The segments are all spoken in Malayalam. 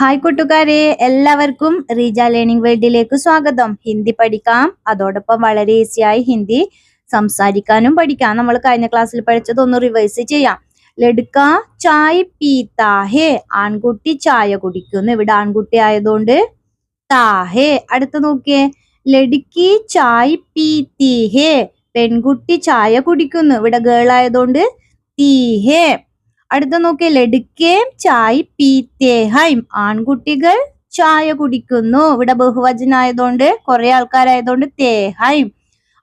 ഹായ് കൂട്ടുകാരെ. എല്ലാവർക്കും റീജ ലേണിംഗ് വേൾഡിലേക്ക് സ്വാഗതം. ഹിന്ദി പഠിക്കാം. അതോടൊപ്പം വളരെ ഈസിയായി ഹിന്ദി സംസാരിക്കാനും പഠിക്കാം. നമ്മൾ കഴിഞ്ഞ ക്ലാസ്സിൽ പഠിച്ചതൊന്ന് റിവേഴ്സ് ചെയ്യാം. ലഡുക്ക ചായ പീത്താഹേ ആൺകുട്ടി ചായ കുടിക്കുന്നു. ഇവിടെ ആൺകുട്ടി ആയതുകൊണ്ട് താഹേ അടുത്ത് നോക്കിയേ. ലഡുക്കി ചായ ഹേ. പെൺകുട്ടി ചായ കുടിക്കുന്നു. ഇവിടെ ഗേൾ ആയതുകൊണ്ട് തീഹേ അടുത്ത നോക്കി ലടുക്കേം ചായ് പീത്തേ. ഹൈം. ആൺകുട്ടികൾ ചായ കുടിക്കുന്നു. ഇവിടെ ബഹുവചനായതുകൊണ്ട് കുറെ ആൾക്കാരായതുകൊണ്ട് തേഹൈം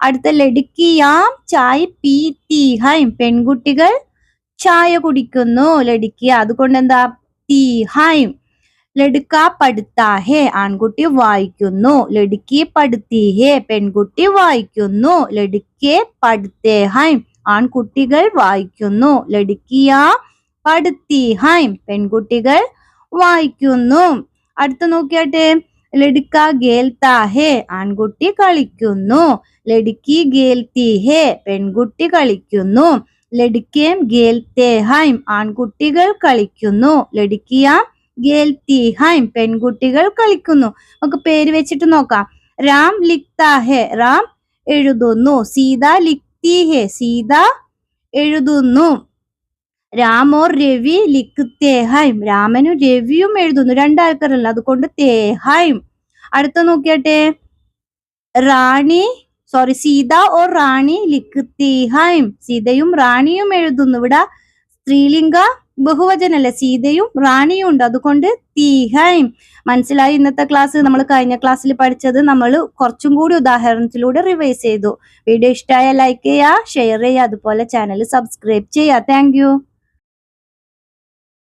അടുത്ത ലടുക്കിയാം ചായ് പീത്തി. ഹൈം. പെൺകുട്ടികൾ ചായ കുടിക്കുന്നു. ലടുക്കിയ. അതുകൊണ്ട് എന്താ തീഹൈം ലടുക്ക പടുത്താഹേ ആൺകുട്ടി വായിക്കുന്നു. ലടുക്കി പടുത്തീഹേ പെൺകുട്ടി വായിക്കുന്നു. ലടുക്കെ പടുത്തേഹൈം ആൺകുട്ടികൾ വായിക്കുന്നു. ലടുക്കിയ പടുത്തീഹൈം പെൺകുട്ടികൾ വായിക്കുന്നു. അടുത്ത നോക്കിയാട്ടെ. ലടുക്ക ഗേൽത്താഹേ ആൺകുട്ടി കളിക്കുന്നു. ലടുക്കി ഗേൽത്തിഹേ പെൺകുട്ടി കളിക്കുന്നു. ലടുക്കേം ഗേൽത്തേഹൈം ആൺകുട്ടികൾ കളിക്കുന്നു. ലടുക്കിയാം ഗേൽത്തി ഹൈം പെൺകുട്ടികൾ കളിക്കുന്നു. നമുക്ക് പേര് വെച്ചിട്ട് നോക്കാം. രാം ലിക്താഹേ റാം എഴുതുന്നു. സീത ലിക്തിഹേ സീത എഴുതുന്നു. രാമോർ രവി ലിക്തേഹൈം രാമനും രവിയും എഴുതുന്നു. രണ്ടാൾക്കാരല്ല. അതുകൊണ്ട് തേഹായും. അടുത്ത നോക്കിയാട്ടെ. റാണി സോറി സീത ഓർ റാണി ലിക്തേഹൈം സീതയും റാണിയും എഴുതുന്നു. ഇവിടെ സ്ത്രീലിംഗ ബഹുവചനല്ലേ? സീതയും റാണിയും ഉണ്ട്. അതുകൊണ്ട് തീഹായും. മനസ്സിലായി? ഇന്നത്തെ ക്ലാസ് നമ്മൾ കഴിഞ്ഞ ക്ലാസ്സിൽ പഠിച്ചത് നമ്മൾ കുറച്ചും കൂടി ഉദാഹരണത്തിലൂടെ റിവൈസ് ചെയ്തു. വീഡിയോ ഇഷ്ടമായ ലൈക്ക് ചെയ്യുക ഷെയർ ചെയ്യുക. അതുപോലെ ചാനൽ സബ്സ്ക്രൈബ് ചെയ്യുക. താങ്ക്